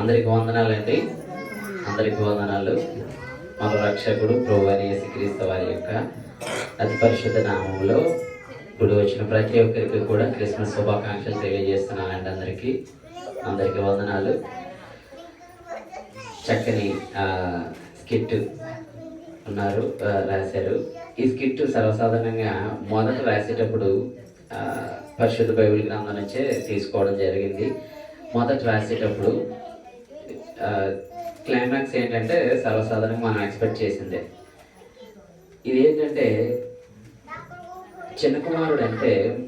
అందరికి వందనాలండి. అందరికి వందనాలు. మన రక్షకుడు ప్రభు క్రీస్తు వారి యొక్క అతి పరిశుద్ధ నామంలో ఇప్పుడు వచ్చిన ప్రతి ఒక్కరికి కూడా క్రిస్మస్ శుభాకాంక్షలు తెలియజేస్తున్నానండి అందరికీ. అందరికీ వందనాలు. చక్కని స్కిట్ ఉన్నారు రాశారు. ఈ స్కిట్ సర్వసాధారణంగా మొదట రాసేటప్పుడు పరిశుద్ధ బైబిల్ గ్రంథం నుంచే తీసుకోవడం జరిగింది. మొదట రాసేటప్పుడు క్లైమాక్స్ ఏంటంటే సర్వసాధారణంగా మనం ఎక్స్పెక్ట్ చేసిందే. ఇది ఏంటంటే చిన్న కుమారుడు అంటే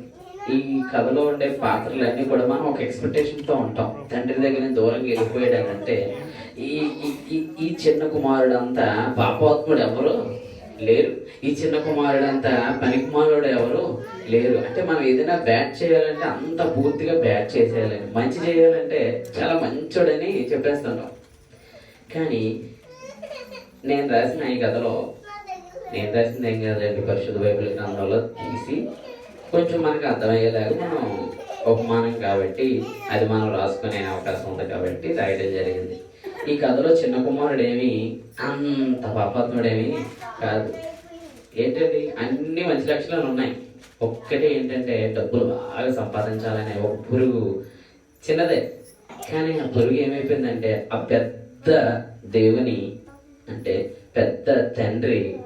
ఈ కథలో ఉండే పాత్రలన్నీ కూడా మనం ఒక ఎక్స్పెక్టేషన్తో ఉంటాం. తండ్రి దగ్గర దూరంగా వెళ్ళిపోయాడంటే ఈ ఈ- ఈ- ఈ చిన్న కుమారుడు అంతా పాపాత్ముడు ఎవరు? లేరు. ఈ చిన్న కుమారుడు అంతా పని కుమారుడు ఎవరు? లేరు. అంటే మనం ఏదైనా బ్యాట్ చేయాలంటే అంత పూర్తిగా బ్యాట్ చేసేయాలని మంచి చేయాలంటే చాలా మంచోడని చెప్పేస్తున్నాం కానీ నేను రాసిన ఈ కథలో నేను రాసింది ఏం కాదండి పరిశుద్ధ బైబిల్ గ్రంథంలో తీసి కొంచెం మనకు అర్థమయ్యేలాగా మనం ఉపమానం కాబట్టి అది మనం రాసుకునే అవకాశం ఉంది కాబట్టి రాయడం జరిగింది. ఈ కథలో చిన్న కుమారుడేమి? అంత పాపాత్ముడేమి కాదు. ఏంటండి అన్ని మంచి లక్షణాలు ఉన్నాయి. ఒక్కటి ఏంటంటే డబ్బులు బాగా సంపాదించాలనే ఒక పురుగు చిన్నదే. కానీ ఆ పురుగు ఏమైపోయిందంటే ఆ పెద్ద దేవుని అంటే పెద్ద తండ్రి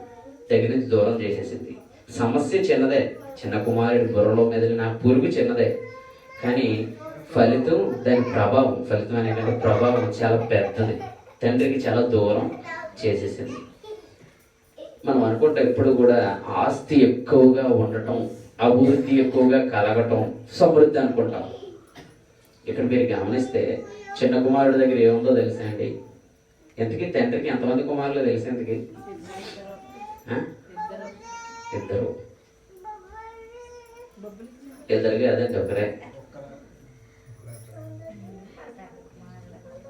దగ్గర నుంచి దూరం చేసేసింది. సమస్య చిన్నదే. చిన్న కుమారుడి బుర్రలో మెదిలిన పురుగు చిన్నదే. కానీ ఫలితం దాని ప్రభావం ఫలితం అనేటువంటి ప్రభావం చాలా పెద్దది. తండ్రికి చాలా దూరం చేసేసింది. మనం అనుకుంటాం ఎప్పుడు కూడా ఆస్తి ఎక్కువగా ఉండటం అభివృద్ధి ఎక్కువగా కలగటం సమృద్ధి అనుకుంటాం. ఇక్కడ మీరు గమనిస్తే చిన్న కుమారుడి దగ్గర ఏముందో తెలుసా అండి? ఎంతకీ తండ్రికి ఎంతమంది కుమారులు తెలుసు ఎంతకి ఆ? ఇద్దరు. ఇద్దరికి అదే ఒకరే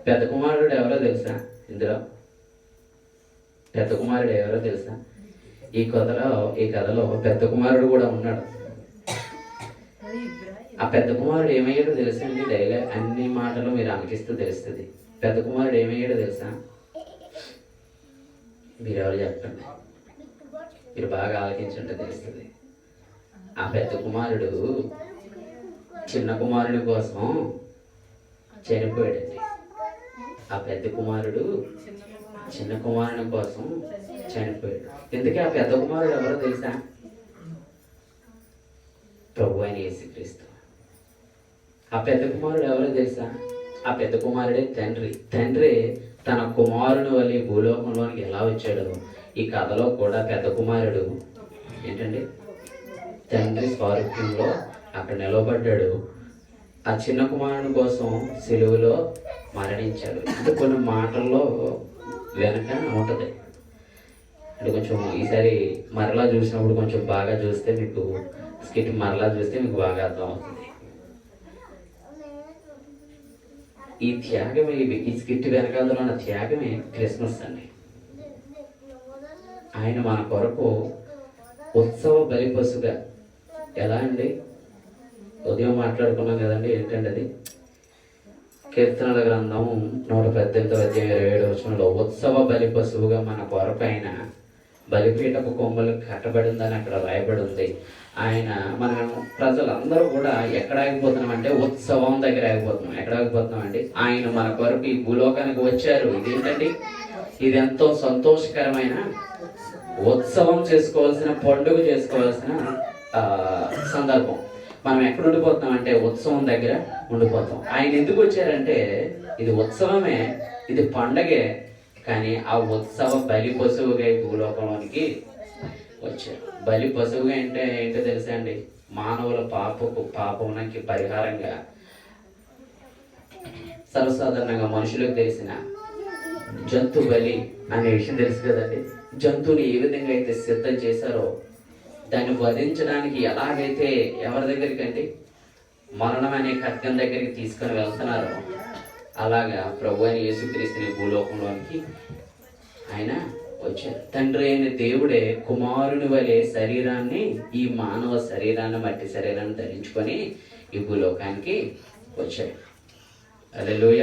పెద్ద కుమారుడు ఎవరో తెలుసా? ఇందులో? పెద్ద కుమారుడు ఎవరో తెలుసా? ఈ కథలో ఈ కథలో పెద్ద కుమారుడు కూడా ఉన్నాడు. ఆ పెద్ద కుమారుడు ఏమయ్యాడో తెలుసా అండి డైలీ అన్ని మాటలు మీరు అనిపిస్తూ తెలుస్తుంది. పెద్ద కుమారుడు ఏమయ్యాడో తెలుసా? మీరు ఎవరు చెప్పండి? మీరు బాగా ఆలకించుంటే తెలుస్తుంది. ఆ పెద్ద కుమారుడు చిన్న కుమారుడి కోసం చనిపోయాడండి. ఆ పెద్ద కుమారుడు చిన్న కుమారుని కోసం చనిపోయాడు. ఎందుకే ఆ పెద్ద కుమారుడు ఎవరో తెలుసా? ప్రభు అయిన యేసుక్రీస్తు. ఆ పెద్ద కుమారుడు ఎవరో తెలుసా? ఆ పెద్ద కుమారుడే తండ్రి. తండ్రి తన కుమారుని వల్ల భూలోకంలోనికి ఎలా వచ్చాడో ఈ కథలో కూడా పెద్ద కుమారుడు ఏంటండి? తండ్రి స్వారూప్యంలో అక్కడ నిలబడ్డాడు. ఆ చిన్న కుమారుని కోసం సెలువులో మరణించాడు. అంటే కొన్ని మాటల్లో వెనక ఉంటుంది. అంటే కొంచెం ఈసారి మరలా చూసినప్పుడు కొంచెం బాగా చూస్తే మీకు స్కిట్ మరలా చూస్తే మీకు బాగా అర్థం అవుతుంది. ఈ త్యాగమే ఈ స్కిట్ వెనకాలలో ఉన్న త్యాగమే క్రిస్మస్ అండి. ఆయన మన కొరకు ఉత్సవ బలిపసుగా ఎలా అండి? ఉదయం మాట్లాడుకున్నాం కదండి ఏంటండి అది? కీర్తనల గ్రంథం నూట పద్దెనిమిది అధ్యాయం ఇరవై ఏడు వచనంలో ఉత్సవ బలి పశువుగా మన కొరకు బలిపీఠపు కొమ్మలు కట్టబడిందని అక్కడ రాయబడి ఉంది ఆయన మనం ప్రజలందరూ కూడా ఎక్కడ ఆగిపోతున్నాం అంటే ఉత్సవం దగ్గర ఆగిపోతున్నాం. ఎక్కడ ఆగిపోతున్నాం అండి ఆయన మన కొరకు ఈ భూలోకానికి వచ్చారు. ఇదేంటండి? ఇది ఎంతో సంతోషకరమైన ఉత్సవం చేసుకోవాల్సిన పండుగ చేసుకోవాల్సిన సందర్భం. మనం ఎక్కడ ఉండిపోతున్నాం అంటే ఉత్సవం దగ్గర ఉండిపోతాం. ఆయన ఎందుకు వచ్చారంటే ఇది ఉత్సవమే ఇది పండగే కానీ ఆ ఉత్సవ బలి పశువుగా భూలోకంలోనికి వచ్చారు. బలి పశువుగా అంటే ఏంటో తెలుసా అండి? మానవుల పాపకు పాపమునకి పరిహారంగా సర్వసాధారణంగా మనుషులకు తెలిసిన జంతు బలి అనే విషయం తెలుసు కదండి? జంతువుని ఏ విధంగా అయితే సిద్ధం చేశారో దాన్ని వధించడానికి ఎలాగైతే ఎవరి దగ్గరికి అండి మరణం అనే ఖడ్గం దగ్గరికి తీసుకొని వెళ్తున్నారో. అలాగా ప్రభు అయిన యేసుక్రీస్తుని భూలోకంలోనికి ఆయన వచ్చారు. తండ్రి అయిన దేవుడే కుమారుని వలె శరీరాన్ని ఈ మానవ శరీరాన్ని మట్టి శరీరాన్ని ధరించుకొని ఈ భూలోకానికి వచ్చాడు. అలెలుయ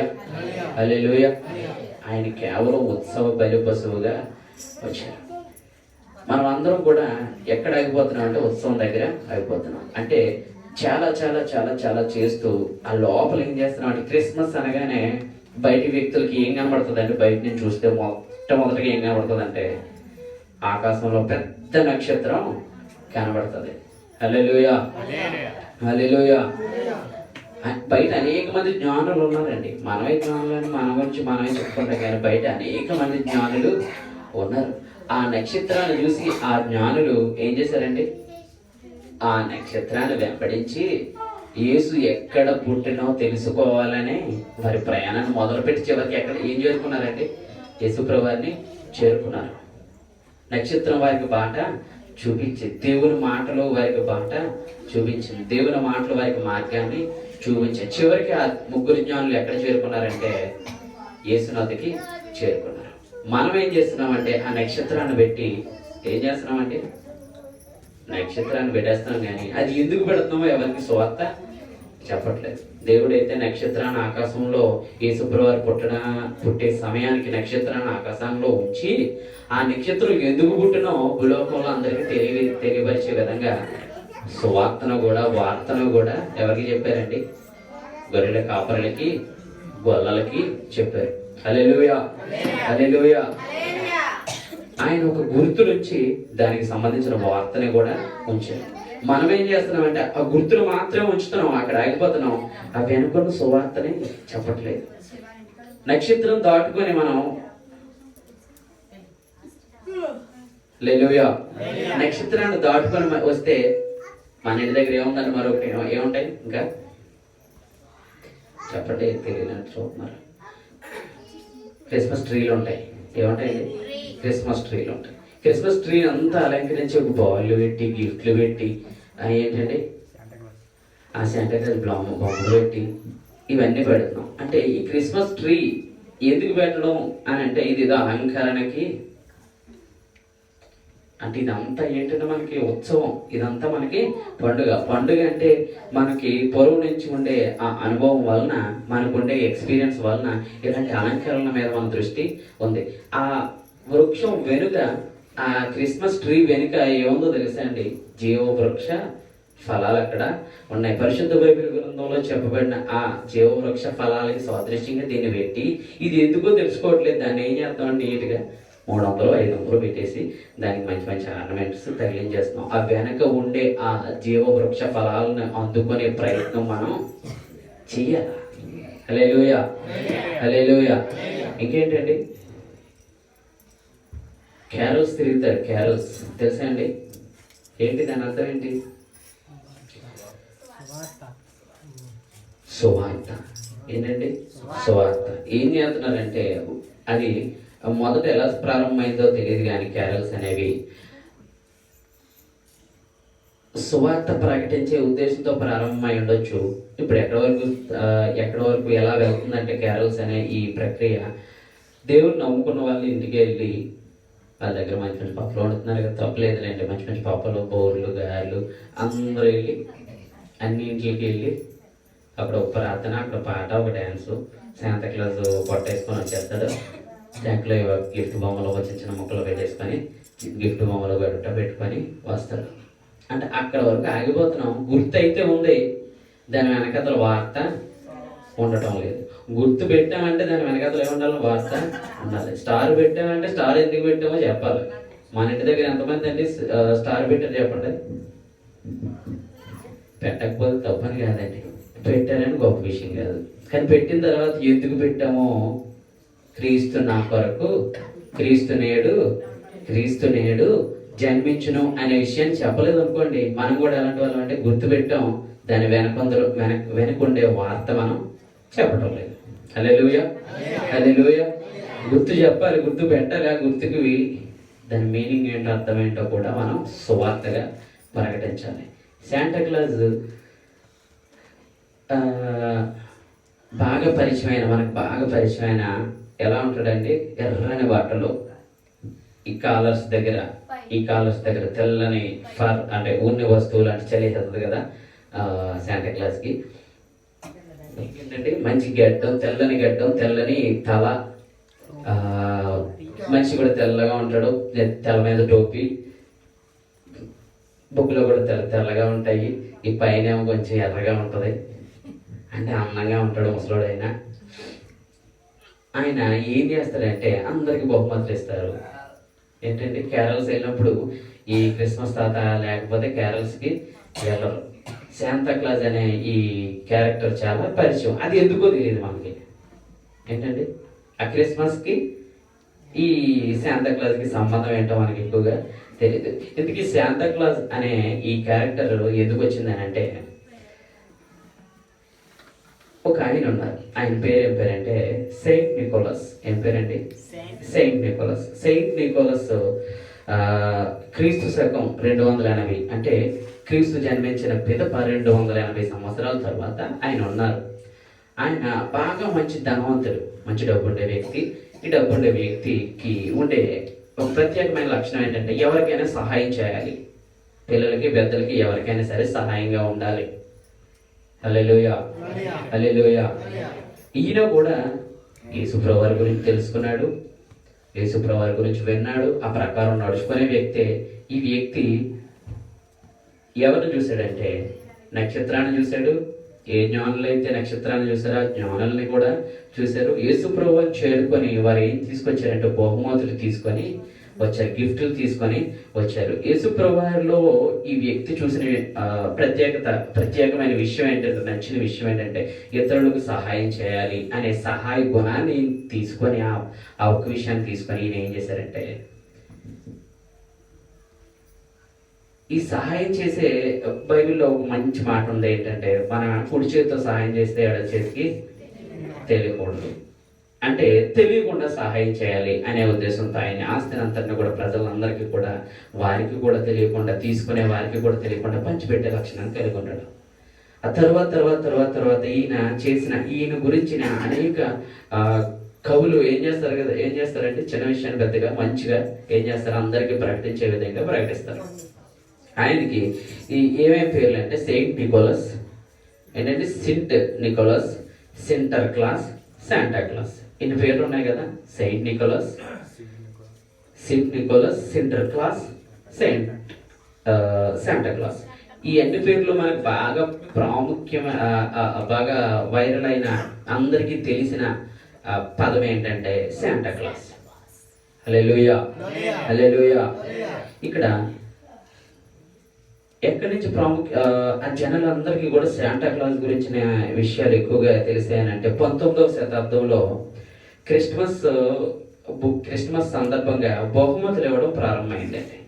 అలెలుయ ఆయన కేవలం ఉత్సవ బలి పశువుగా వచ్చారు. మనం అందరం కూడా ఎక్కడ ఆగిపోతున్నాం అంటే ఉత్సవం దగ్గర ఆగిపోతున్నాం. అంటే చాలా చాలా చాలా చాలా చేస్తూ ఆ లోపల ఏం చేస్తున్నాం అంటే క్రిస్మస్ అనగానే బయటి వ్యక్తులకి ఏం కనబడుతుంది అంటే బయట నుంచి చూస్తే మొట్టమొదటిగా ఏం కనబడుతుంది అంటే ఆకాశంలో పెద్ద నక్షత్రం కనబడుతుంది. హల్లెలూయా. హల్లెలూయా. బయట అనేక మంది జ్ఞానులు ఉన్నారండి. మనమే జ్ఞానులు అని మన గురించి మనమే చెప్పుకుంటాం కానీ బయట అనేక మంది జ్ఞానులు ఉన్నారు. ఆ నక్షత్రాన్ని చూసి ఆ జ్ఞానులు ఏం చేశారండి ఆ నక్షత్రాన్ని వెంబడించి యేసు ఎక్కడ పుట్టినో తెలుసుకోవాలని వారి ప్రయాణాన్ని మొదలుపెట్టి చివరికి ఎక్కడ ఏం చేరుకున్నారండి యేసు ప్రభువారిని చేరుకున్నారు. నక్షత్రం వారికి బాట చూపించింది దేవుని మాటలు వారికి బాట చూపించింది దేవుని మాటలు వారికి మార్గాన్ని చూపించింది చివరికి ఆ ముగ్గురు జ్ఞానులు ఎక్కడ చేరుకున్నారంటే యేసునాథకి చేరుకున్నారు. మనం ఏం చేస్తున్నామంటే ఆ నక్షత్రాన్ని పెట్టి ఏం చేస్తున్నామంటే నక్షత్రాన్ని పెట్టేస్తున్నాం కానీ అది ఎందుకు పెడుతున్నామో ఎవరికి స్వార్థ చెప్పట్లేదు. దేవుడైతే నక్షత్రాన్ని ఆకాశంలో యేసుప్రవారు పుట్టిన పుట్టే సమయానికి నక్షత్రాన్ని ఆకాశంలో ఉంచి ఆ నక్షత్రం ఎందుకు పుట్టినో భూలోకంలో అందరికీ తెలియ తెలియపరిచే విధంగా సువార్తను కూడా వార్తను కూడా ఎవరికి చెప్పారండి? గొర్రెల కాపరులకి గొల్లలకి చెప్పారు. హల్లెలూయా. హల్లెలూయా. ఆయన ఒక గుర్తు నుంచి దానికి సంబంధించిన వార్తని కూడా ఉంచారు. మనం ఏం చేస్తున్నామంటే ఆ గుర్తులు మాత్రమే ఉంచుతున్నాం అక్కడ ఆగిపోతున్నాం. ఆ వెనుకొన్న సువార్తని చెప్పట్లేదు. నక్షత్రం దాటుకొని మనం లెలుయా నక్షత్రాన్ని దాటుకొని వస్తే మన ఇంటి దగ్గర ఏముందని మరొకటి? ఏముంటాయి ఇంకా? చెప్పట్లేదు తెలియనట్టు చూస్తున్నారు. క్రిస్మస్ ట్రీలు ఉంటాయి ఏముంటాయండి? క్రిస్మస్ ట్రీలు ఉంటాయి. క్రిస్మస్ ట్రీ అంతా అలంకరించి ఒక బాల్లు పెట్టి గిఫ్ట్లు పెట్టి ఆ ఏంటండి ఆ శాంటాక్లాస్ బొమ్మ బొమ్మలు పెట్టి ఇవన్నీ పెడుతున్నాం. అంటే ఈ క్రిస్మస్ ట్రీ ఎందుకు పెట్టడం అని అంటే ఇది ఏదో అలంకరణకి అంటే ఇదంతా ఏంటంటే మనకి ఉత్సవం. ఇదంతా మనకి పండుగ. పండుగ అంటే మనకి పొరుగు నుంచి ఉండే ఆ అనుభవం వలన మనకు ఉండే ఎక్స్పీరియన్స్ వలన ఇలాంటి అలంకరణ మీద మన దృష్టి ఉంది. ఆ వృక్షం వెనుక ఆ క్రిస్మస్ ట్రీ వెనుక ఏముందో తెలుసా అండి? జీవ వృక్ష ఫలాలు అక్కడ ఉన్నాయి. పరిశుద్ధ బైబిల్ గ్రంథంలో చెప్పబడిన ఆ జీవ వృక్ష ఫలాలకి సాదృశ్యంగా దీన్ని పెట్టి ఇది ఎందుకో తెలుసుకోవట్లేదు. దాన్ని ఏం చేస్తామంటే నీట్గా? మూడు వందలు ఐదు వందలు పెట్టేసి దానికి మంచి మంచి ఆర్నమెంట్స్ తగిలించేస్తున్నాం ఆ వెనక ఉండే ఆ జీవ వృక్ష ఫలాలను అందుకునే ప్రయత్నం మనం చెయ్యాలి? హలేలుయ హలేలుయ ఇంకేంటండి? క్యారోల్స్ తిరుగుతారు. క్యారోల్స్ తెలుసా అండి? ఏంటి దాని అర్థం ఏంటి? సువార్త. ఏంటండి? సువార్త. ఏం చేస్తున్నారంటే అది మొదట ఎలా ప్రారంభమైందో తెలియదు కానీ క్యారల్స్ అనేవి సువార్త ప్రకటించే ఉద్దేశంతో ప్రారంభమై ఉండొచ్చు. ఇప్పుడు ఎక్కడి వరకు ఎక్కడి వరకు ఎలా వెళ్తుందంటే క్యారల్స్ అనే ఈ ప్రక్రియ దేవుడు నమ్ముకున్న వాళ్ళ ఇంటికి వెళ్ళి వాళ్ళ దగ్గర మంచి మంచి పప్పులు వండుతున్నారు కదా. తప్పలేదులేండి మంచి మంచి పప్పులు బోర్లు గారెలు అందరూ వెళ్ళి అన్ని ఇంట్లోకి వెళ్ళి అక్కడ ఒక ప్రార్థన అక్కడ పాట ఒక డ్యాన్సు శాంత క్లాస్ పొట్టేసుకొని వచ్చేస్తాడు. దాంట్లో గిఫ్ట్ బొమ్మలు ఒక చిన్న చిన్న ముక్కలు పెట్టేసుకొని గిఫ్ట్ బొమ్మలు గడుట పెట్టుకొని వస్తాడు అంటే అక్కడ వరకు ఆగిపోతున్నాం. గుర్తు అయితే ఉంది. దాని వెనకతల వార్త ఉండటం లేదు. గుర్తు పెట్టామంటే దాని వెనకతలు ఏముండాలి వార్త ఉండాలి. స్టార్ పెట్టామంటే స్టార్ ఎందుకు పెట్టామో చెప్పాలి. మన ఇంటి దగ్గర ఎంతమంది అండి? స్టార్ పెట్టారు చెప్పండి. పెట్టకపోతే తప్పని కాదండి. పెట్టారని గొప్ప విషయం కాదు. కానీ పెట్టిన తర్వాత ఎందుకు పెట్టామో? క్రీస్తు నా కొరకు క్రీస్తు నేడు క్రీస్తు నేడు జన్మించును అనే విషయాన్ని చెప్పలేదు అనుకోండి. మనం కూడా ఎలాంటి వాళ్ళం అంటే గుర్తుపెట్టాం దాని వెనకొందరు వెనక వెనుకుండే వార్త మనం చెప్పడం లేదు. హల్లెలూయ. హల్లెలూయ. గుర్తు చెప్పాలి గుర్తు పెట్టాలి. ఆ గుర్తుకి దాని మీనింగ్ ఏంటో అర్థం ఏంటో కూడా మనం సువార్తగా ప్రకటించాలి. శాంటాక్లాజ్ బాగా పరిచయమైన మనకు బాగా పరిచయమైన ఎలా ఉంటాడండి ఎర్రని బట్టలు ఈ కాలర్స్ దగ్గర ఈ కాలర్స్ దగ్గర తెల్లని ఫర్ అంటే ఉన్ని వస్తువులు అంటే చలి కదా శాంటాక్లాజ్కి ఏంటంటే మంచి గడ్డం తెల్లని గడ్డం తెల్లని తల మనిషి కూడా తెల్లగా ఉంటాడు తెల్ల మీద టోపీ బుక్లో కూడా తెల్ల తెల్లగా ఉంటాయి. ఈ పైన ఏమో కొంచెం ఎర్రగా ఉంటుంది. అంటే అందంగా ఉంటాడు ముసలోడైనా. ఆయన ఆయన ఏం చేస్తారంటే అందరికి బహుమతులు ఇస్తారు. ఏంటంటే కేరళస్ వెళ్ళినప్పుడు ఈ క్రిస్మస్ తాత లేకపోతే కేరళస్కి వెళ్ళరు. శాంతా క్లాజ్ అనే ఈ క్యారెక్టర్ చాలా పరిచయం. అది ఎందుకో తెలియదు మనకి. ఏంటండి? ఆ క్రిస్మస్కి ఈ శాంతా క్లాజ్కి సంబంధం ఏంటో మనకి ఎక్కువగా తెలియదు ఎందుకు శాంతా క్లాజ్ అనే ఈ క్యారెక్టర్ ఎందుకు వచ్చిందని అంటే ఒక ఆయన ఉన్నారు. ఆయన పేరు ఏం పేరంటే సెయింట్ నికోలస్. ఏం పేరండి? Saint Nicholas. సెయింట్ నికోలస్ క్రీస్తు శకం రెండు వందల ఎనభై. అంటే క్రీస్తు జన్మించిన పిదప రెండు వందల ఎనభై సంవత్సరాల తర్వాత ఆయన ఉన్నారు. ఆయన బాగా మంచి ధనవంతుడు మంచి డబ్బు ఉండే వ్యక్తి. ఈ డబ్బు ఉండే వ్యక్తికి ఉండే ఒక ప్రత్యేకమైన లక్షణం ఏంటంటే ఎవరికైనా సహాయం చేయాలి. పిల్లలకి పెద్దలకి ఎవరికైనా సరే సహాయంగా ఉండాలి. హల్లెలూయా. హల్లెలూయా. ఈయన కూడా యేసుప్రభు వారి గురించి తెలుసుకున్నాడు. యేసుప్రభు వారి గురించి విన్నాడు ఆ ప్రకారం నడుచుకునే వ్యక్తే. ఈ వ్యక్తి ఎవరిని చూశాడంటే నక్షత్రాన్ని చూశాడు ఏ జ్ఞానులు అయితే నక్షత్రాన్ని చూసారో ఆ జ్ఞానుల్ని కూడా చూశారు. యేసుప్రభు చేరుకొని వారు ఏం తీసుకొచ్చారంటే బహుమతులు తీసుకొని వచ్చారు గిఫ్ట్లు తీసుకొని వచ్చారు. యేసు ప్రభువారిలో ఈ వ్యక్తి చూసిన ప్రత్యేకత ప్రత్యేకమైన విషయం ఏంటంటే నచ్చిన విషయం ఏంటంటే ఇతరులకు సహాయం చేయాలి అనే సహాయ గుణాన్ని తీసుకొని ఆ ఆ ఒక్క విషయాన్ని తీసుకొని ఈయన ఏం చేశారంటే ఈ సహాయం చేసే బైబిల్లో ఒక మంచి మాట ఉంది ఏంటంటే మన కుడి చేతితో సహాయం చేస్తే ఎడ చేతికి తెలియకూడదు అంటే తెలియకుండా సహాయం చేయాలి అనే ఉద్దేశంతో ఆయన ఆస్తిని అంతటిని కూడా ప్రజలందరికీ కూడా వారికి కూడా తెలియకుండా తీసుకునే వారికి కూడా తెలియకుండా పంచిపెట్టే లక్షణాన్ని కలిగి ఉండడం ఆ తర్వాత తర్వాత తర్వాత తర్వాత ఈయన చేసిన ఈయన గురించిన అనేక కవులు ఏం చేస్తారు కదా ఏం చేస్తారంటే చిన్న విషయాన్ని పెద్దగా మంచిగా ఏం చేస్తారు? అందరికీ ప్రకటించే విధంగా ప్రకటిస్తారు. ఆయనకి ఈ ఏమేమి పేర్లు అంటే సెయింట్ నికోలస్ ఏంటంటే Sint Nicholas Sinterklaas Santa Claus. ఇన్ని పేర్లు ఉన్నాయి కదా? Saint Nicholas Saint Nicholas Sinterklaas Saint Santa Claus ఈ అన్ని పేర్లు మనకు బాగా ప్రాముఖ్యమైన బాగా వైరల్ అయిన అందరికీ తెలిసిన పదం ఏంటంటే శాంటా క్లాస్ హల్లెలూయా హల్లెలూయా ఇక్కడ ఎక్కడి నుంచి ప్రాముఖ్య ఆ జనాలందరికీ కూడా శాంటా క్లాస్ గురించిన విషయాలు ఎక్కువగా తెలిసాయనంటే పంతొమ్మిదవ శతాబ్దంలో క్రిస్మస్ బు- క్రిస్మస్ సందర్భంగా బహుమతులు ఇవ్వడం ప్రారంభమైందండి.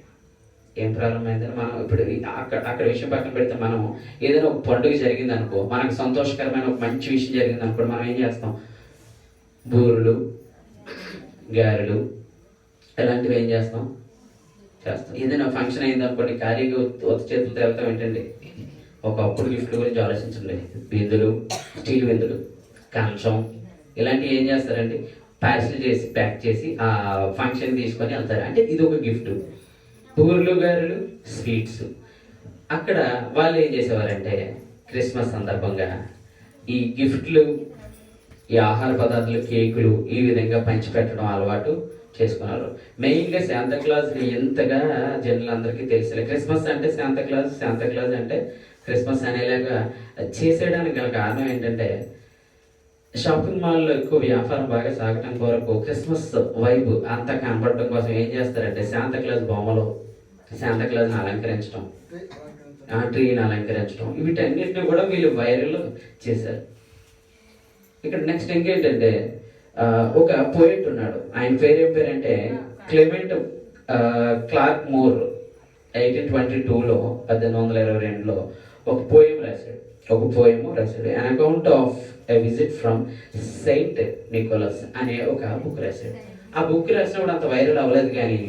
ఏం ప్రారంభమైందని మనం ఇప్పుడు అక్కడ అక్కడ విషయం పక్కన పెడితే మనం ఏదైనా ఒక పండుగ జరిగింది అనుకో మనకు సంతోషకరమైన ఒక మంచి విషయం జరిగింది అనుకో మనం ఏం చేస్తాం? బూరులు గారెలు ఇలాంటివి ఏం చేస్తాం? చేస్తాం. ఏదైనా ఫంక్షన్ అయింది అనుకోండి ఖాళీగా ఒత్తి ఉత్త చేతులతో వెళ్తాం ఏంటండి? ఒకప్పుడు గిఫ్ట్ల గురించి ఆలోచించండి. బిందులు స్టీల్ బిందులు కంచం ఇలాంటివి ఏం చేస్తారండి పార్సిల్ చేసి ప్యాక్ చేసి ఆ ఫంక్షన్ తీసుకొని వెళ్తారు. అంటే ఇది ఒక గిఫ్ట్ పూర్లు గారెలు స్వీట్స్ అక్కడ వాళ్ళు ఏం చేసేవారంటే క్రిస్మస్ సందర్భంగా ఈ గిఫ్ట్లు ఈ ఆహార పదార్థాలు కేకులు ఈ విధంగా పంచిపెట్టడం అలవాటు చేసుకున్నారు. మెయిన్గా శాంతా క్లాజ్ ఎంతగా జనులందరికీ తెలిసే క్రిస్మస్ అంటే శాంతక్లాస్ క్లాజ్ అంటే క్రిస్మస్ అనేలాగా చేసేయడానికి గల కారణం ఏంటంటే షాపింగ్ మాల్లో ఎక్కువ వ్యాపారం బాగా సాగటం కొరకు క్రిస్మస్ వైబ్ అంతా కనపడటం కోసం ఏం చేస్తారంటే శాంతక్లాస్ బొమ్మలు శాంతక్లాస్ని అలంకరించడం ఆ ట్రీని అలంకరించడం వీటన్నిటిని కూడా వీళ్ళు వైరల్ చేశారు. ఇక్కడ నెక్స్ట్ ఇంకేంటంటే ఒక పోయిట్ ఉన్నాడు. ఆయన పేరు ఏం పేరంటే Clement Clarke Moore eighteen twenty టూలో పద్దెనిమిది వందల ఇరవై రెండులో ఒక పోయం రాశాడు. ఒక పోయము రాశాడు. An account of a visit from Saint Nicholas అనే ఒక బుక్ రాశాడు. ఆ బుక్ రాసినప్పుడు అంత వైరల్ అవ్వలేదు కానీ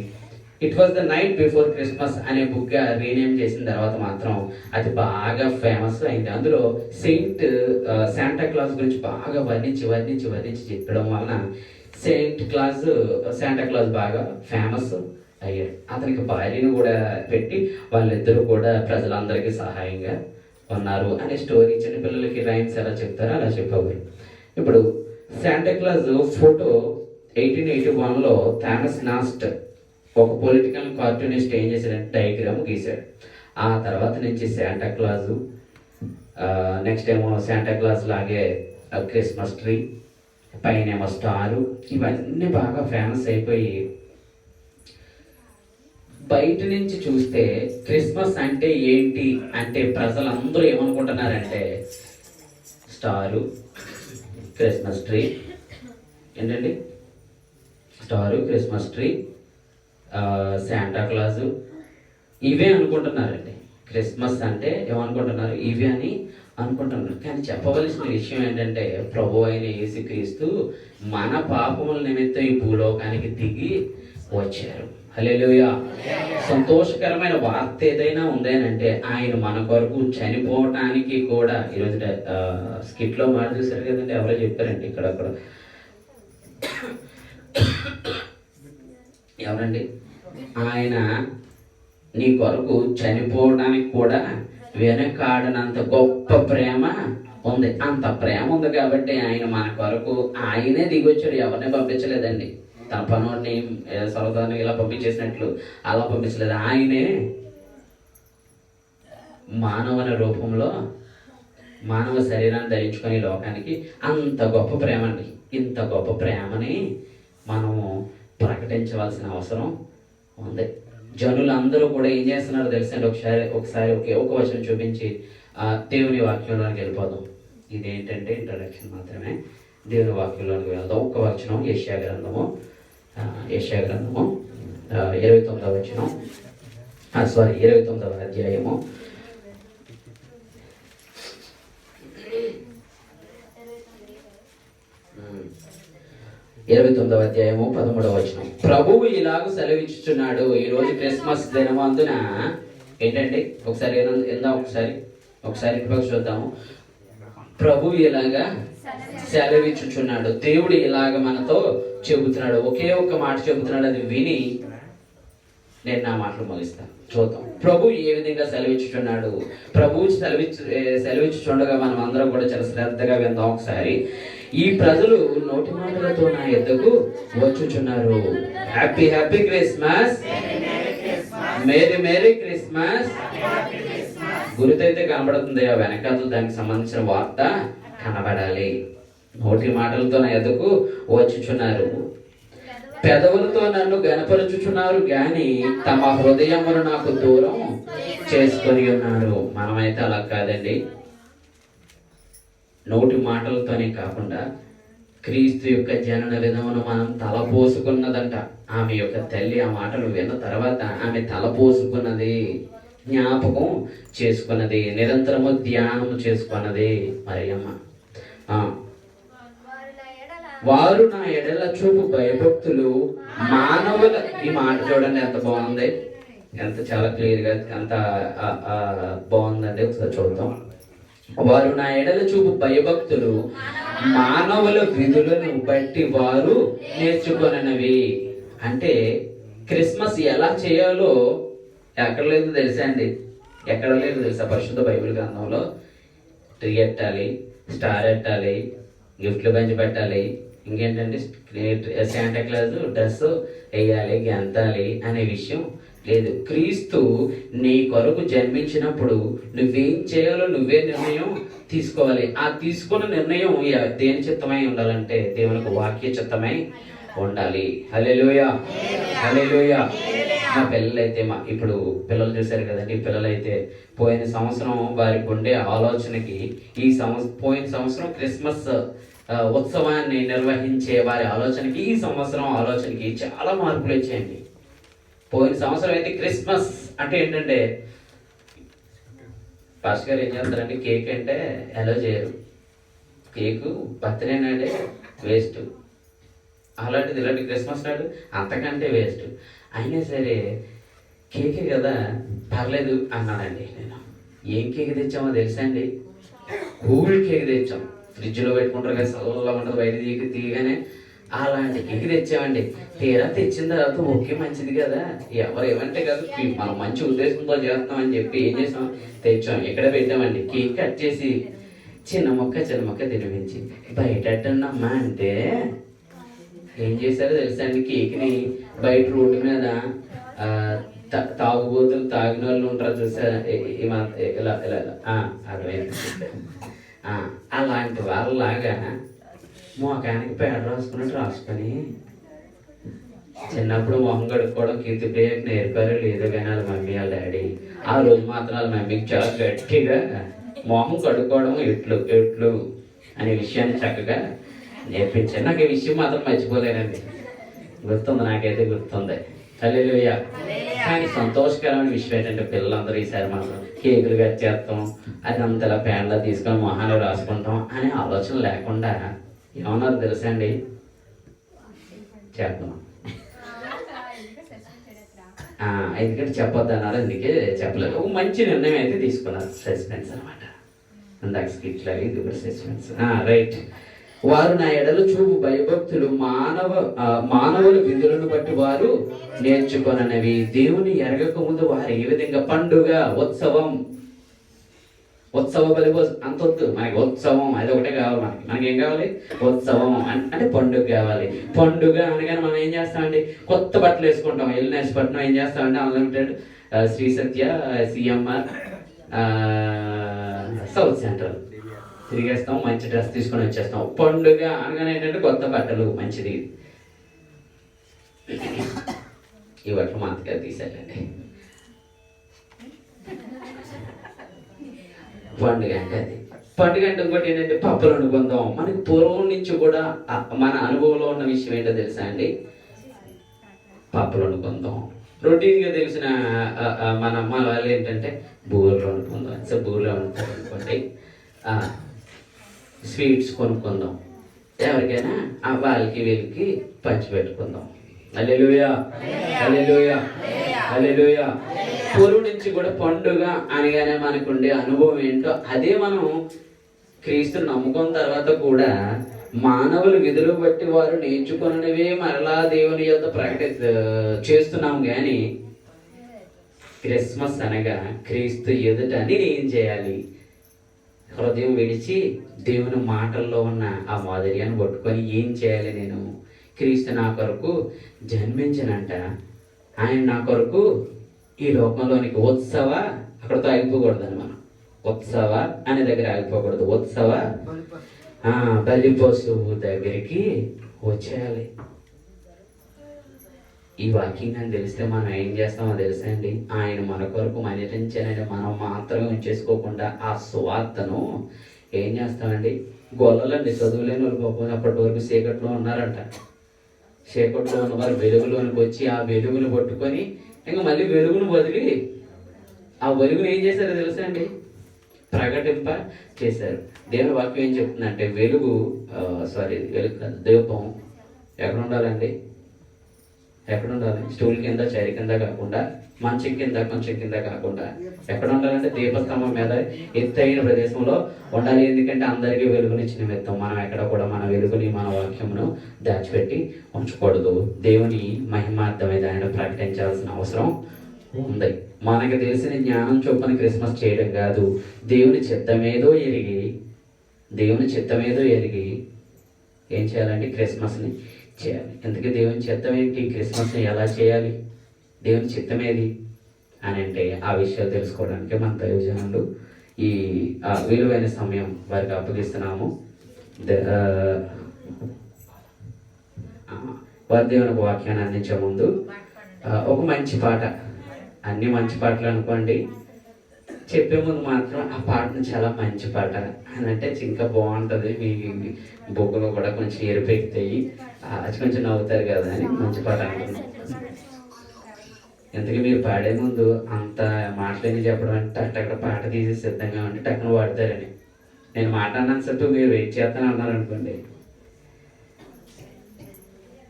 it was the night before Christmas అనే బుక్గా రీనేమ్ చేసిన తర్వాత మాత్రం అది బాగా ఫేమస్ అయింది. అందులో సెయింట్ శాంటా క్లాస్ గురించి బాగా వర్ణించి వర్ణించి వర్ణించి చెప్పడం వలన సెయింట్ క్లాస్ శాంటా క్లాస్ బాగా ఫేమస్ అయ్యాడు. అతనికి భార్యను కూడా పెట్టి వాళ్ళిద్దరూ కూడా ప్రజలందరికీ సహాయంగా ఉన్నారు అనే స్టోరీ చిన్నపిల్లలకి రైమ్స్ ఎలా చెప్తారో అలా చెప్పేవారు ఇప్పుడు Santa Claus photo eighteen eighty వన్లో థామస్ నాస్ట్ ఒక పొలిటికల్ కార్టూనిస్ట్ ఏం చేశాడంటే డయాగ్రామ్ గీశాడు. ఆ తర్వాత నుంచి శాంటాక్లాజు నెక్స్ట్ ఏమో శాంటాక్లాజ్ లాగే క్రిస్మస్ ట్రీ పైన ఏమో స్టారు ఇవన్నీ బాగా ఫేమస్ అయిపోయి బయట నుంచి చూస్తే క్రిస్మస్ అంటే ఏంటి అంటే ప్రజలందరూ ఏమనుకుంటున్నారంటే స్టారు క్రిస్మస్ ట్రీ. ఏంటండి? Star Christmas tree Santa Claus ఇవే అనుకుంటున్నారండి. క్రిస్మస్ అంటే ఏమనుకుంటున్నారు? ఇవే అని అనుకుంటున్నారు. కానీ చెప్పవలసిన విషయం ఏంటంటే ప్రభు అయిన యేసుక్రీస్తు మన పాపముల నిమిత్తం ఈ భూలోకానికి దిగి వచ్చారు. హలేలుయా సంతోషకరమైన వార్త ఏదైనా ఉందేనంటే ఆయన మన కొరకు చనిపోవటానికి కూడా ఈరోజు స్కిట్లో మాట చూసారు కదండి ఎవరో చెప్పారండి ఇక్కడ అక్కడ ఎవరండి? ఆయన నీ కొరకు చనిపోవడానికి కూడా వెనకాడనంత గొప్ప ప్రేమ ఉంది. అంత ప్రేమ ఉంది కాబట్టి ఆయన మన కొరకు ఆయనే దిగొచ్చాడు. ఎవరిని పంపించలేదండి. తన పనుడిని సర్వదాన్ని ఇలా పంపించేసినట్లు అలా పంపించలేదు. ఆయనే మానవుని రూపంలో మానవ శరీరాన్ని ధరించుకొని ఈ లోకానికి అంత గొప్ప ప్రేమ అండి ఇంత గొప్ప ప్రేమని మనము ప్రకటించవలసిన అవసరం ఉంది. జనులందరూ కూడా ఏం చేస్తున్నారో తెలుసండి ఒకసారి ఒకసారి ఒకే ఒక వచనం చూపించి దేవుని వాక్యంలోకి వెళ్ళిపోదాం. ఇదేంటంటే ఇంట్రడక్షన్ మాత్రమే. దేవుని వాక్యంలోకి వెళ్దాం. ఒక్క వచనం యశ్యా గ్రంథము ఏషియా గ్రంథము ఇరవై తొమ్మిదవ వచ్చిన సారీ ఇరవై తొమ్మిదవ అధ్యాయము. ఇరవై తొమ్మిదవ అధ్యాయము పదమూడవ వచనం. ప్రభువు ఇలాగ సెలవిచ్చుచున్నాడు ఈ రోజు క్రిస్మస్ అందున. ఏంటండి? ఒకసారి ఏదో- ఒకసారి. ఒకసారి ఇటుపక్క చూద్దాము. ప్రభు ఇలాగా సెలవిచ్చుచున్నాడు దేవుడు ఇలాగ మనతో చెబుతున్నాడు. ఒకే ఒక్క మాట చెబుతున్నాడు. అది విని నేను నా మాటలు ముగిస్తాను. చూద్దాం. ప్రభు ఏ విధంగా సెలవిచ్చుచున్నాడు? ప్రభు సెలవిచ్చు సెలవిచ్చుచుండగా మనం అందరం కూడా చాలా శ్రద్ధగా విందాం ఒకసారి. ఈ ప్రజలు నోటి మాటలతో నా ఎద్దకు వచ్చుచున్నారు. Happy happy Christmas merry merry Christmas గుర్తైతే కనబడుతుంది ఆ వెనకాల దానికి సంబంధించిన వార్త. కనబడాలి. నోటి మాటలతో నా ఎద్దకు వచ్చుచున్నారు? పెదవులతో నన్ను గనపరుచుచున్నారు గాని తమ హృదయమును నాకు దూరం చేసుకొని ఉన్నారు. మనమైతే అలా కాదండి. నోటి మాటలతోనే కాకుండా క్రీస్తు యొక్క జనన విధమును మనం తలపోసుకున్నదంట. ఆమె యొక్క తల్లి ఆ మాటలు విన్న తర్వాత ఆమె తలపోసుకున్నది జ్ఞాపకం చేసుకున్నది నిరంతరము ధ్యానం చేసుకున్నది. మరియమ్మ వారు నా ఎడల చూపు భయభక్తులు మానవుల ఈ మాట చూడండి ఎంత బాగుంది. ఎంత చాలా క్లియర్గా ఎంత బాగుందండి. ఒకసారి చూద్దాం. వారు నా ఎడల చూపు భయభక్తులు మానవుల విధులను బట్టి వారు నేర్చుకొనవి అంటే క్రిస్మస్ ఎలా చేయాలో ఎక్కడ లేదు తెలుసా అండి? ఎక్కడ లేదు తెలుసా పరిశుద్ధ బైబిల్ గ్రంథంలో? ట్రీ ఎట్టాలి? స్టార్ ఎట్టాలి గిఫ్ట్లు పంచి పెట్టాలి. ఇంకేంటంటే శాంటా క్లాస్ డ్రెస్ వేయాలి గెంతాలి అనే విషయం లేదు. క్రీస్తు నీ కొరకు జన్మించినప్పుడు నువ్వేం చేయాలో నువ్వే నిర్ణయం తీసుకోవాలి. ఆ తీసుకున్న నిర్ణయం దేని చిత్తమై ఉండాలంటే దేవునికి వాక్య చిత్తమై ఉండాలి. హల్లెలూయ. హల్లెలూయ. మా పిల్లలైతే మా ఇప్పుడు పిల్లలు చూశారు కదండి పిల్లలైతే పోయిన సంవత్సరం వారికి ఉండే ఆలోచనకి ఈ సంవత్సరం పోయిన సంవత్సరం క్రిస్మస్ ఉత్సవాన్ని నిర్వహించే వారి ఆలోచనకి ఈ సంవత్సరం ఆలోచనకి చాలా మార్పులు వచ్చాయండి. పోయిన సంవత్సరం అయితే క్రిస్మస్ అంటే ఏంటంటే ఫస్ట్ గారు ఏం చేస్తారంటే కేక్ అంటే ఎలా చేయరు. కేకు బర్త్డేనంటే వేస్ట్. అలాంటిది ఇలాంటి క్రిస్మస్ నాడు అంతకంటే వేస్ట్. అయినా సరే కేకే కదా? పర్లేదు అన్నాడండి నేను. ఏం కేక్ తెచ్చామో తెలుసా అండి? కూల్ కేక్ తెచ్చాం. ఫ్రిడ్జ్లో పెట్టుకుంటారు కదా చల్లగా ఉంటుంది బయట తీగి తీయగానే. అలాంటి కేక్ తెచ్చామండి. తీరా తెచ్చిన తర్వాత ఓకే మంచిది కదా. ఎవరు ఏమంటే కదా మనం మంచి ఉద్దేశంతో చేస్తున్నాం అని చెప్పి ఏం చేసాం? తెచ్చాం. ఇక్కడ పెట్టామండి? కేక్ కట్ చేసి చిన్న మొక్క చిన్న మొక్క తినిపించి. బయటట్టమ్మా అంటే ఏం చేశారో తెలుసా అండి? కేక్ని బయట రోడ్డు మీద తా- తాగుబోతులు తాగిన వాళ్ళు ఉంటారు చూసారా ఇలా ఇలా ఇలా. అర్థమైంది. అలాంటి వాళ్ళలాగా మోకానికి పేడ రాసుకున్నట్టు రాసుకొని చిన్నప్పుడు మొహం కడుక్కోవడం కీర్తి ప్రియకి నేర్పారో లేదో కానీ వాళ్ళ మమ్మీ వాళ్ళ డాడీ ఆ రోజు మాత్రం వాళ్ళ మమ్మీకి చాలా గట్టిగా మొహం కడుక్కోవడం ఎట్లు ఎట్లు అనే విషయాన్ని చక్కగా నేర్పించారు నాకు ఈ విషయం మాత్రం మర్చిపోలేనండి. గుర్తుంది నాకైతే గుర్తుంది. హల్లెలూయా. కానీ సంతోషకరమైన విషయం ఏంటంటే పిల్లలందరూ ఈసారి మాత్రం కేకులు కట్ చేస్తాం అది అంతలా ప్యాన్లో తీసుకొని మొహాన్ని రాసుకుంటాం అనే ఆలోచన లేకుండా ఏమన్నారు తెలుసా అండి? చేద్దాం. ఎందుకంటే చెప్పొద్దు అన్నారు అందుకే చెప్పలేదు. ఒక మంచి నిర్ణయం అయితే తీసుకున్నారు సస్పెన్స్ అనమాట ఇందాక స్కిట్ లాగా ఇది కూడా సస్పెన్స్. రైట్. వారు నా ఎడలు చూపు భయభక్తులు మానవ మానవుల విధులను బట్టి వారు నేర్చుకొనవి దేవుని ఎరగక ముందు వారు ఏ విధంగా పండుగ ఉత్సవం ఉత్సవ బలి అంత వద్దు. మనకి ఉత్సవం అది ఒకటే కావాలి మనకి. మనకి ఏం కావాలి? ఉత్సవం అంటే పండుగ కావాలి. పండుగ అనగానే మనం ఏం చేస్తామండి? కొత్త బట్టలు వేసుకుంటాం. ఎల్లి పట్నం ఏం చేస్తామంటే unlimited Sri Satya CMR south central. తిరిగేస్తాం మంచి డ్రెస్ తీసుకొని వచ్చేస్తాం. పండుగ అనగానే ఏంటంటే కొత్త బట్టలు మంచిది. ఈ బట్టలు మా అత్తగారు తీసేయాలండి. పండుగ అంటే అది. పండుగ అంటే ఇంకోటి ఏంటంటే పప్పులు వండుకుందాం మనకి పూర్వం నుంచి కూడా మన అనుభవంలో ఉన్న విషయం ఏంటో తెలుసా అండి? పప్పులు వండుకుందాం రొటీన్గా తెలిసిన మన అమ్మ వాళ్ళు ఏంటంటే బూరెలు వండుకుందాం సో బూరెలు అనుకోండి. స్వీట్స్ కొనుక్కుందాం. ఎవరికైనా ఆ వాళ్ళకి వీళ్ళకి పంచి పెట్టుకుందాం. అల్లెలుయా అల్లెలుయా అల్లెలుయా పూర్వం నుంచి కూడా పండుగ అనగానే మనకు ఉండే అనుభవం ఏంటో అదే మనం క్రీస్తు నమ్ముకున్న తర్వాత కూడా మానవులు విధులు బట్టి వారు నేర్చుకున్నవే మరలా దేవుని యొక్క ప్రకటి చేస్తున్నాం కానీ క్రిస్మస్ అనగా క్రీస్తు ఎదుట నేనేం చేయాలి? హృదయం విడిచి దేవుని మాటల్లో ఉన్న ఆ మాధుర్యాన్ని పట్టుకొని ఏం చేయాలి నేను? క్రీస్తు నా కొరకు జన్మించనంట. ఆయన నా కొరకు ఈ లోకంలోనికి ఉత్సవ అక్కడతో ఆగిపోకూడదని మనం. ఉత్సవ అనే దగ్గర ఆగిపోకూడదు. ఉత్సవ ఆ, బలి పశువు దగ్గరికి వచ్చేయాలి. ఈ వాక్యం అని తెలిస్తే మనం ఏం చేస్తామో తెలుసా అండి? ఆయన మన కొరకు మరణించానని మనం మాత్రమే ఉంచేసుకోకుండా ఆ సువార్తను ఏం చేస్తామండి? గొల్లలండి చదువులేని వాళ్ళు పాపం అప్పటి వరకు చీకట్లో ఉన్నారంట. చీకట్లో ఉన్నవారు వెలుగులోనికి వచ్చి ఆ వెలుగును పట్టుకొని ఇంకా మళ్ళీ వెలుగును వదిలి ఆ వెలుగును ఏం చేశారో తెలుసా అండి? ప్రకటింప చేశారు. దేవుని వాక్యం ఏం చెప్తుందంటే వెలుగు సారీ వెలుగు కాదు దీపం ఎక్కడ ఉండాలండి? ఎక్కడ ఉండాలి స్టూల్ కింద చైర్ కింద కాకుండా మంచం కింద కొంచెం కింద కాకుండా. ఎక్కడ ఉండాలంటే దీపస్తంభం మీద ఎత్తైన ప్రదేశంలో ఉండాలి. ఎందుకంటే అందరికీ వెలుగునిచ్చిన నిమిత్తం మనం ఎక్కడ కూడా మన వెలుగుని మన వాక్యమును దాచిపెట్టి ఉంచకూడదు. దేవుని మహిమార్థమై దానిని ప్రకటించాల్సిన అవసరం ఉంది. మనకు తెలిసిన జ్ఞానం చొప్పున క్రిస్మస్ చేయడం కాదు. దేవుని చిత్తమేదో ఎరిగి దేవుని చిత్తమేదో ఎరిగి ఏం చేయాలంటే క్రిస్మస్ని? చేయాలి. ఎందుకు దేవుని చిత్తం ఏంటి? క్రిస్మస్ని ఎలా చేయాలి? దేవుని చిత్తం ఏది? అని అంటే ఆ విషయాలు తెలుసుకోవడానికి మన దైవజనులు ఈ విలువైన సమయం వారికి అప్పగిస్తున్నాము. వారి దేవునికి వాక్యాన్ని అందించే ముందు ఒక మంచి పాట. అన్ని మంచి పాటలు అనుకోండి. చెప్పే ముందు మాత్రం ఆ పాటను చాలా మంచి పాట. అని అంటే ఇంకా బాగుంటుంది మీ బొగ్గులో కూడా కొంచెం ఎరుపెక్కుతాయి అది కొంచెం నవ్వుతారు కదా అని మంచి పాట అంటున్నాను ఎందుకంటే మీరు పాడే ముందు అంత మాటలేని చెప్పడం అంటే అక్కడ పాట తీసి సిద్ధంగా ఉండి టక్కున పాడతారని నేను మాట్లాడినంత సేపు మీరు వెయిట్ చేస్తాను అన్నారు అనుకోండి.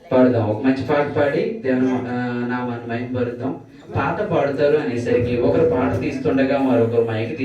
పాడుదాం. ఒక మంచి పాట పాడి దేవుని నా మన మహిమ పరుద్దాం పాట పాడతారు అనేసరికి ఒకరు పాట తీస్తుండగా మరొకరు మైక్ తీసి